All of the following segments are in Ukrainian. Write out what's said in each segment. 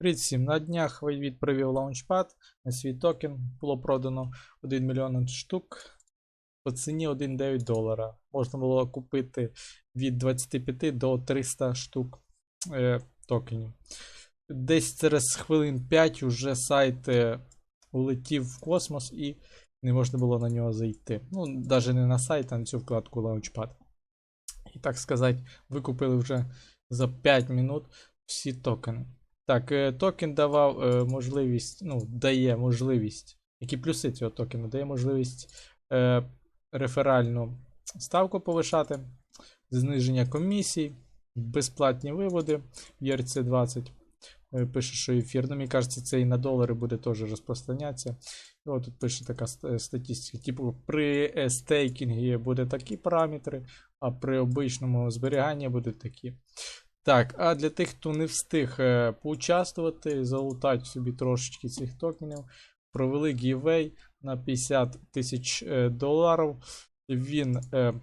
Привіт всім. На днях Вайбіт провів лаунчпад на свій токен. Було продано 1 мільйон штук по ціні 1,9 долара. Можна було купити від 25 до 300 штук е, токенів. Десь через хвилин 5 уже сайт е, улетів в космос і не можна було на нього зайти. Ну, навіть не на сайт, а на цю вкладку Launchpad. І так сказати, викупили вже за 5 минут всі токени. Так, е, токен давав е, можливість, ну, дає можливість. Які плюси цього токену? Дає можливість е, реферальну ставку повишати, зниження комісій, безплатні виводи в ERC20. Е, Пише, що ефір. Ну, мені кажеться, це і на долари буде теж розпространятися. І от тут пише така ст- статистика. Типу, при стейкінгі буде такі параметри, а при обичному зберіганні будуть такі. Так, а для тих, хто не встиг е, поучаствувати, залутати собі трошечки цих токенів, провели giveaway на 50 тисяч е, доларів. Він е,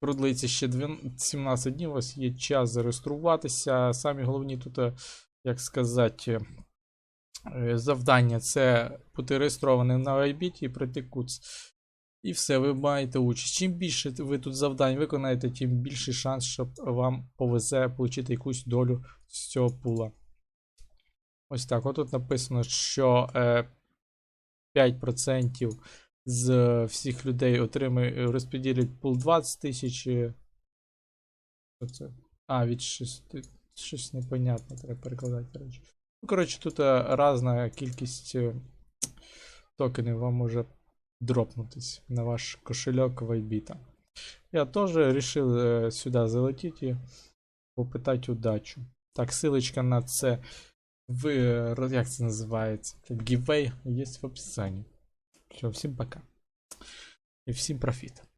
продлиться ще двін- 17 днів. У вас є час зареєструватися. Самі головні тут, е, як сказати, е, завдання це бути реєстрованим на Bybit і пройти курс. І все, ви маєте участь. Чим більше ви тут завдань виконаєте, тим більший шанс, щоб вам повезе отримати якусь долю з цього пула. Ось так. Отут написано, що е, 5% з е, всіх людей отримує, розподілять пул 20 тисяч. е? А, від 6. Щось непонятне, треба перекладати. коротше. Ну, коротше, тут е, різна кількість е, токенів вам може дропнутись на ваш кошелек Вайбита. Я тоже решил сюда сюди залетіти попытать удачу. Так, ссылочка на це в е, як це називається? Giveaway є в описанні. Все, всім пока. І всім профіт.